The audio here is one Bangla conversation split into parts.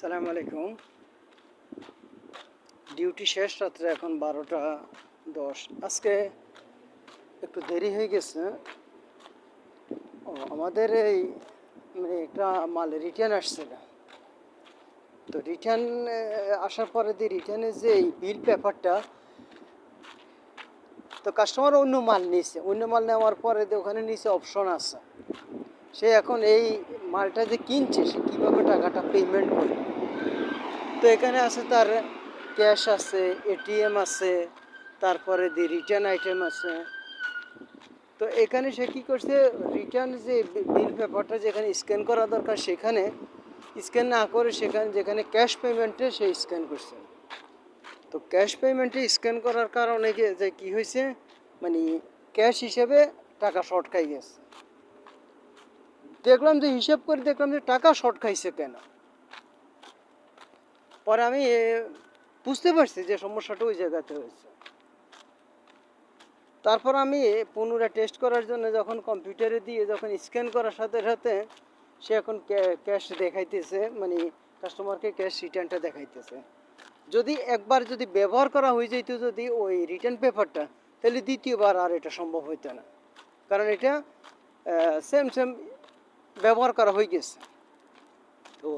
সালাম আলাইকুম। ডিউটি শেষ, রাত্রে এখন বারোটা দশ। আজকে একটু দেরি হয়ে গেছে। ও, আমাদের এই মানে একটা মাল রিটার্ন আসছিল। তো রিটার্ন আসার পরে দিয়ে রিটার্নের যে এই বিল পেপারটা তো কাস্টমার অন্য মাল নিয়েছে অন্য মাল নেওয়ার পরে ওখানে নিচে অপশন আছে। সে এখন এই মালটা যে কিনছে, সে কীভাবে টাকাটা পেমেন্ট করবে তো এখানে আছে তার ক্যাশ আছে এটিএম আছে, তারপরে দি রিটার্ন আইটেম আছে। তো এখানে সে কী করছে রিটার্ন যে বিল পেপারটা যেখানে স্ক্যান করা দরকার সেখানে স্ক্যান না করে সেখানে, যেখানে ক্যাশ পেমেন্টে সে স্ক্যান করছে। তো ক্যাশ পেমেন্টে স্ক্যান করার কারণে যে কী হয়েছে মানে ক্যাশ হিসেবে টাকা শর্ট খাই গেছে। দেখলাম যে হিসাব করে দেখলাম যে টাকা শর্ট খাইছে কেন? পরে আমি বুঝতে পারছি যে সমস্যাটা ওই জায়গাতে হয়েছে। তারপর আমি পুনরায় টেস্ট করার জন্য যখন কম্পিউটারে দিয়ে যখন স্ক্যান করার সাথে সাথে সে এখন ক্যাশ দেখাইতেছে মানে কাস্টমারকে ক্যাশ রিটার্নটা দেখাইতেছে। যদি একবার যদি ব্যবহার করা হয়ে যেত যদি ওই রিটার্ন পেপারটা তাহলে দ্বিতীয়বার আর এটা সম্ভব হইতো না। কারণ এটা সেম সেম ব্যবহার করা হয়ে গেছে। তো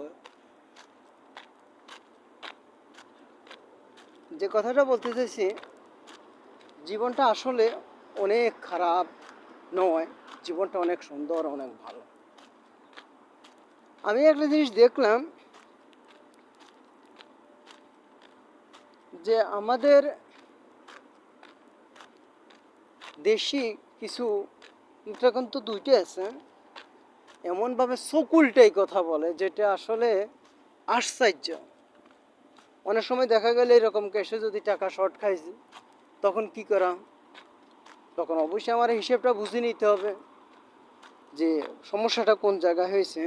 যে কথাটা বলতে চাইছি, জীবনটা আসলে অনেক খারাপ নয়, জীবনটা অনেক সুন্দর, অনেক ভালো। আমি একটা জিনিস দেখলাম যে আমাদের দেশি কিছু এখন তো দুইটা আছে। এমনভাবে সকুলটাই কথা বলে যেটা আসলে আশ্চর্য। অনেক সময় দেখা গেলে এরকম কেসে যদি টাকা শর্ট খাইছে তখন কি করা? তখন অবশ্যই আমার হিসেবটা বুঝে নিতে হবে যে সমস্যাটা কোন জায়গায় হয়েছে।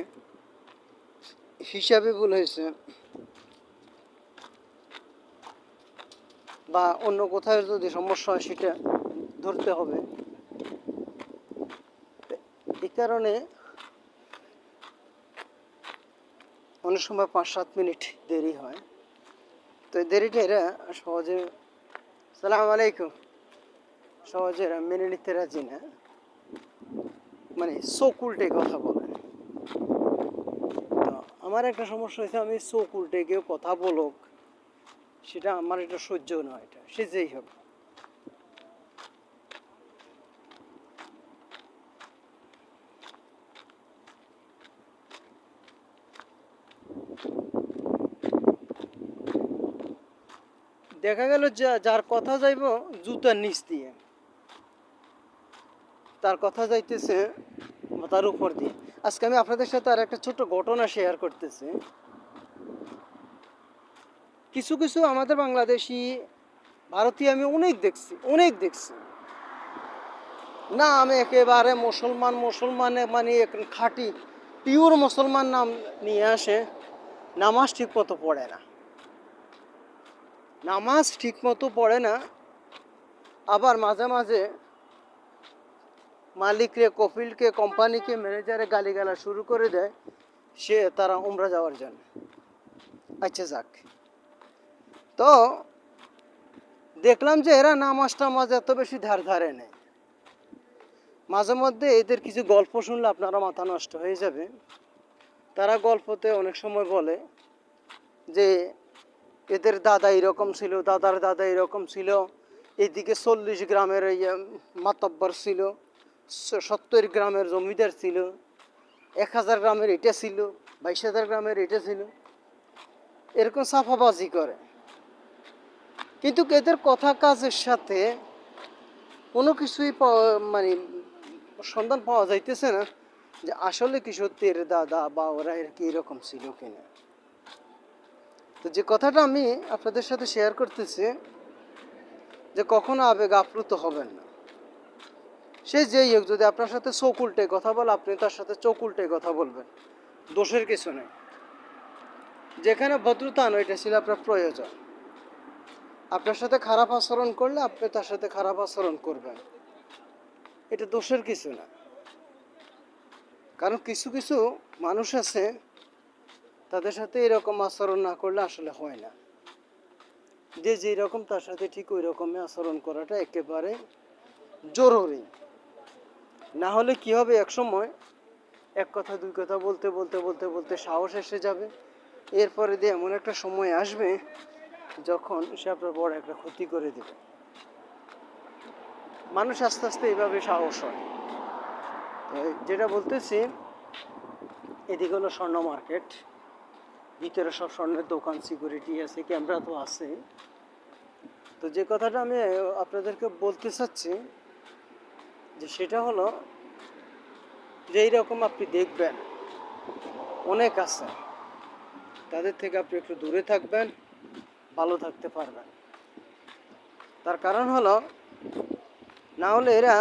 হিসাবে ভুল হয়েছে। বা অন্য কোথাও যদি সমস্যা হয় সেটা ধরতে হবে। এই কারণে অনেক সময় পাঁচ সাত মিনিট দেরি হয়। তো দেরিটা এরা সহজে, সালাম আলাইকুম। সহজে এরা মেনে নিতে রাজি না। মানে চোখ উল্টে কথা বলে। তো আমার একটা সমস্যা হয়েছে, আমি চোখ উল্টে কেউ কথা বলুক, সেটা আমার এটা সহ্য নয় এটা, সে যেই হোক। দেখা গেল যার কথা যাইব জুতার নিচ দিয়ে। তার কথা যাইতেছে তার উপর দিয়ে। আজকে আমি আপনাদের সাথে আর একটা ছোট ঘটনা শেয়ার করতেছি। কিছু কিছু আমাদের বাংলাদেশি, ভারতীয় আমি অনেক দেখছি অনেক দেখছি। না আমি একেবারে মুসলমান, মুসলমানে মানে খাঁটি পিওর মুসলমান নাম নিয়ে আসে, নামাজ ঠিক মতো পড়ে না। নামাজ ঠিক মতো পড়ে না, আবার মাঝে মাঝে মালিকরে কপিলকে কোম্পানিকে, ম্যানেজারে গালিগালা শুরু করে দেয়, সে তারা উমরা যাওয়ার জন্য। আচ্ছা যাক। তো দেখলাম যে এরা নামাজ টামাজ এত বেশি ধার ধারে নেই। মাঝে মধ্যে এদের কিছু গল্প শুনলে আপনারা মাথা নষ্ট হয়ে যাবে। তারা গল্পতে অনেক সময় বলে যে এদের দাদা এরকম ছিল, দাদার দাদা এরকম ছিল। এদিকে চল্লিশ গ্রামের মাতব্বর ছিল সত্তর গ্রামের জমিদার ছিল, এক হাজার গ্রামের এটা ছিল, বাইশ হাজার গ্রামের এটা ছিল। এরকম সাফাবাজি করে। কিন্তু এদের কথা কাজের সাথে কোনো কিছুই পাওয়া- মানে সন্ধান পাওয়া যাইতেছে না যে আসলে কি সত্যি এর দাদা বা ওরা এর কি এরকম ছিল কিনা। তো যে কথাটা আমি আপনাদের সাথে শেয়ার করতেছি, যে কখনো আবেগ আপ্লুত হবেন না। সে যেই হোক, যদি আপনার সাথে চোখ উল্টে কথা বলে, আপনি তার সাথে চোখ উল্টে কথা বলবেন। দোষের কিছু নেই। যেখানে ভদ্রতা নয় এটা ছিল আপনার প্রয়োজন। আপনার সাথে খারাপ আচরণ করলে, আপনি তার সাথে খারাপ আচরণ করবেন। এটা দোষের কিছু না। কারণ কিছু কিছু মানুষ আছে তাদের সাথে এরকম আচরণ না করলে আসলে হয় না। যে যেই রকম তার সাথে ঠিক ওই রকমই আচরণ করাটা একেবারে জরুরি। না হলে কি হবে এক সময়, এক কথা, দুই কথা বলতে বলতে বলতে বলতে সাহস এসে যাবে। এরপরে দিয়ে এমন একটা সময় আসবে যখন সে আপনার বড় একটা ক্ষতি করে দেবে। মানুষ আস্তে আস্তে এইভাবে সাহস হয়। যেটা বলতেছি, এদিকে হলো স্বর্ণ মার্কেট। ভিতরে সব স্বর্ণের দোকান সিকিউরিটি আছে ক্যামেরা তো আছে। তো যে কথাটা আমি আপনাদেরকে বলতে চাচ্ছি, যে সেটা হলো যে এইরকম আপনি দেখবেন, অনেক আছে, তাদের থেকে আপনি একটু দূরে থাকবেন, ভালো থাকতে পারবেন। তার কারণ হলো, না হলে এরা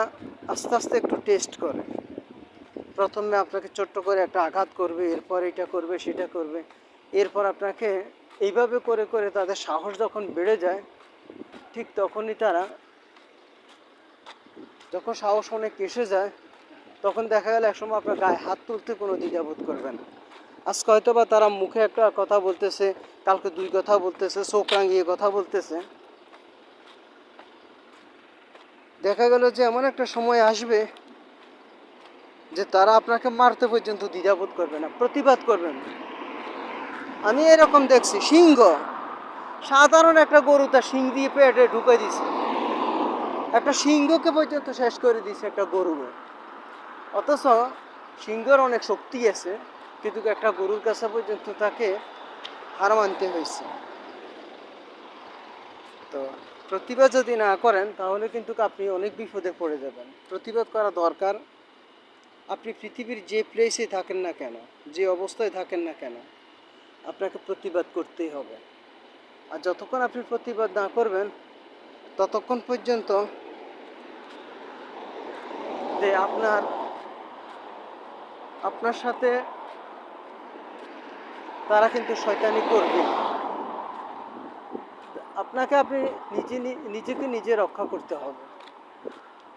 আস্তে আস্তে একটু টেস্ট করে। প্রথমে আপনাকে ছোট্ট করে একটা আঘাত করবে, এরপর এটা করবে, সেটা করবে। এরপর আপনাকে এইভাবে করে করে তাদের সাহস যখন বেড়ে যায়, ঠিক তখনই তারা যখন সাহস অনেক এসে যায়, তখন দেখা গেল একসময় আপনার গায়ে হাত তুলতে কোনো দ্বিধাবোধ করবে না। আজকে হয়তো বা তারা মুখে একটা কথা বলতেছে, কালকে দুই কথা বলতেছে, চোখ রাঙিয়ে কথা বলতেছে। দেখা গেল যে এমন একটা সময় আসবে যে তারা আপনাকে মারতে পর্যন্ত দ্বিধাবোধ করবে না, প্রতিবাদ করবে না। আমি এরকম দেখছি, সিংহ। সাধারণ একটা গরু তার শিং দিয়ে পেটে ঢুকে দিছে। একটা সিংহকে পর্যন্ত শেষ করে দিছে একটা গরু অথচ সিংহর অনেক শক্তি আছে, কিন্তু একটা গরুর কাছে পর্যন্ত তাকে হার মানতে হয়েছে। তো প্রতিবাদ যদি না করেন, তাহলে কিন্তু আপনি অনেক বিপদে পড়ে যাবেন। প্রতিবাদ করা দরকার। আপনি পৃথিবীর যে প্লেসে থাকেন না কেন, যে অবস্থায় থাকেন না কেন আপনাকে প্রতিবাদ করতেই হবে। আর যতক্ষণ আপনি প্রতিবাদ না করবেন, ততক্ষণ পর্যন্ত যে আপনার আপনার সাথে তারা কিন্তু শয়তানি করবে। আপনাকে আপনি নিজে নিজেকে নিজে রক্ষা করতে হবে।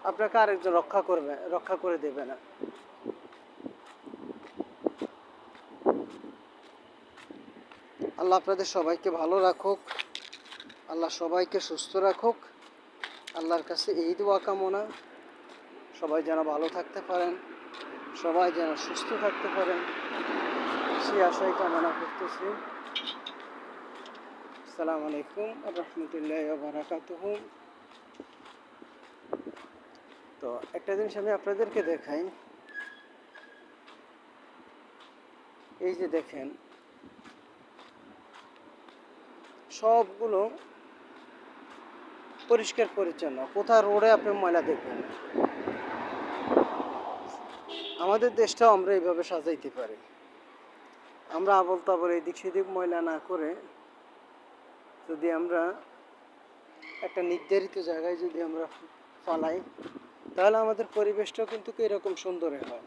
আপনাকে আরেকজন রক্ষা করবে, রক্ষা করে দেবে না। আল্লাহ আপনাদের সবাইকে ভালো রাখুক। আল্লাহ সবাইকে সুস্থ রাখুক। আল্লাহর কাছে এই দোয়া কামনা। সবাই যেন ভালো থাকতে পারেন, সবাই যেন সুস্থ থাকতে পারেন। সেই আশাই কামনা করতেছি। আসসালামু আলাইকুম রহমতুল্লাহ বারাকাতুহু। তো একটা জিনিস আমি আপনাদেরকে দেখাই। এই যে দেখেন সবগুলো পরিষ্কার পরিচ্ছন্ন। কোথাও রোডে আপনি ময়লা দেখবেন আমাদের দেশটাও আমরা এইভাবে সাজাইতে পারি। আমরা আবল তাবল এদিক সেদিক ময়লা না করে যদি আমরা একটা নির্ধারিত জায়গায় যদি আমরা ফালাই, তাহলে আমাদের পরিবেশটাও কিন্তু এরকম সুন্দর হয়।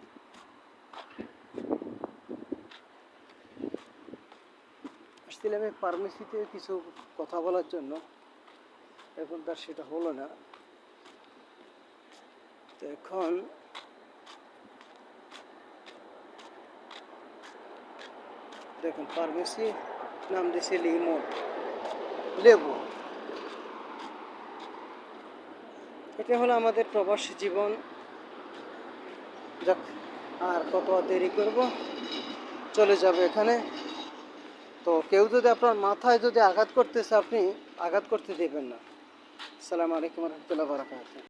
আমি ফার্মেসিতে কিছু কথা বলার জন্য। এখন তার সেটা হলো না। তো এখন দেখুন ফার্মেসি নাম দিয়েছে লিমন। লেবু। এটা হলো আমাদের প্রবাসী জীবন। যাক, আর কত দেরি করব? চলে যাবে এখানে। তো কেউ যদি আপনার মাথায় যদি আঘাত করতেছে, আপনি আঘাত করতে দেবেন না। আসসালামু আলাইকুম রহমতুল্লাহ বারাকাতুহ।